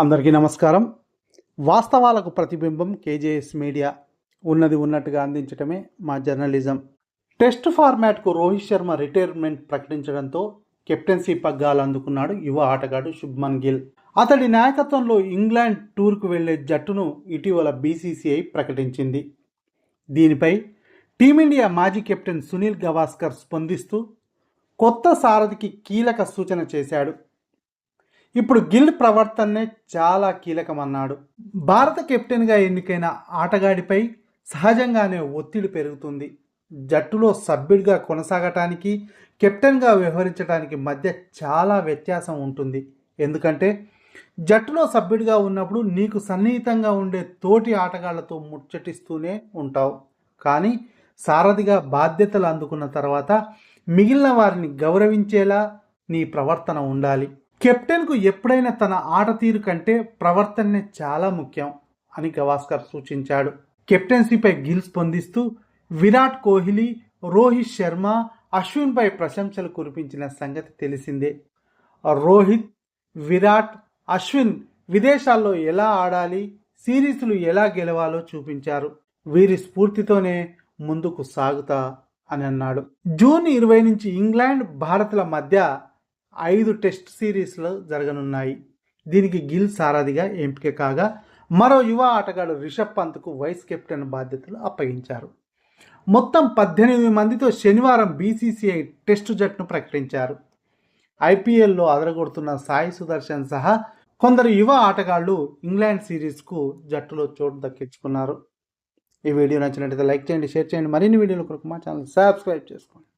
అందరికీ నమస్కారం. వాస్తవాలకు ప్రతిబింబం కేజేఎస్ మీడియా ఉన్నది ఉన్నట్టుగా అందించడమే మా జర్నలిజం. టెస్ట్ ఫార్మాట్కు రోహిత్ శర్మ రిటైర్మెంట్ ప్రకటించడంతో కెప్టెన్సీ పగ్గాలు అందుకున్నాడు యువ ఆటగాడు శుభ్మన్ గిల్. అతడి నాయకత్వంలో ఇంగ్లాండ్ టూర్కు వెళ్ళే జట్టును ఇటీవల బీసీసీఐ ప్రకటించింది. దీనిపై టీమిండియా మాజీ కెప్టెన్ సునీల్ గవాస్కర్ స్పందిస్తూ కొత్త సారథికి కీలక సూచన చేశాడు. ఇప్పుడు గిల్ ప్రవర్తనే చాలా కీలకమన్నాడు. భారత కెప్టెన్గా ఎన్నికైన ఆటగాడిపై సహజంగానే ఒత్తిడి పెరుగుతుంది. జట్టులో సభ్యుడిగా కొనసాగటానికి కెప్టెన్గా వ్యవహరించడానికి మధ్య చాలా వ్యత్యాసం ఉంటుంది. ఎందుకంటే జట్టులో సభ్యుడిగా ఉన్నప్పుడు నీకు సన్నిహితంగా ఉండే తోటి ఆటగాళ్ళతో ముచ్చటిస్తూనే ఉంటావు. కానీ సారథిగా బాధ్యతలు అందుకున్న తర్వాత మిగిలిన వారిని గౌరవించేలా నీ ప్రవర్తన ఉండాలి. కెప్టెన్కు ఎప్పుడైనా తన ఆట తీరు కంటే ప్రవర్తనే చాలా ముఖ్యం అని గవాస్కర్ సూచించాడు. కెప్టెన్సీపై గిల్స్ స్పందిస్తూ విరాట్ కోహ్లీ రోహిత్ శర్మ అశ్విన్పై ప్రశంసలు కురిపించిన సంగతి తెలిసిందే. రోహిత్ విరాట్ అశ్విన్ విదేశాల్లో ఎలా ఆడాలి సిరీస్లు ఎలా గెలవాలో చూపించారు. వీరి స్ఫూర్తితోనే ముందుకు సాగుతా అని అన్నాడు. జూన్ ఇరవై నుంచి ఇంగ్లాండ్ భారత్ల మధ్య ఐదు టెస్ట్ సిరీస్లో జరగనున్నాయి. దీనికి గిల్ సారథిగా ఎంపిక కాగా మరో యువ ఆటగాడు రిషబ్ పంత్కు వైస్ కెప్టెన్ బాధ్యతలు అప్పగించారు. మొత్తం పద్దెనిమిది మందితో శనివారం బీసీసీఐ టెస్టు జట్టును ప్రకటించారు. ఐపీఎల్లో అదరగొడుతున్న సాయి సుదర్శన్ సహా కొందరు యువ ఆటగాళ్ళు ఇంగ్లాండ్ సిరీస్కు జట్టులో చోటు దక్కించుకున్నారు. ఈ వీడియో నచ్చినట్లయితే లైక్ చేయండి షేర్ చేయండి. మరిన్ని వీడియోల కొరకు మా ఛానల్ సబ్స్క్రైబ్ చేసుకోండి.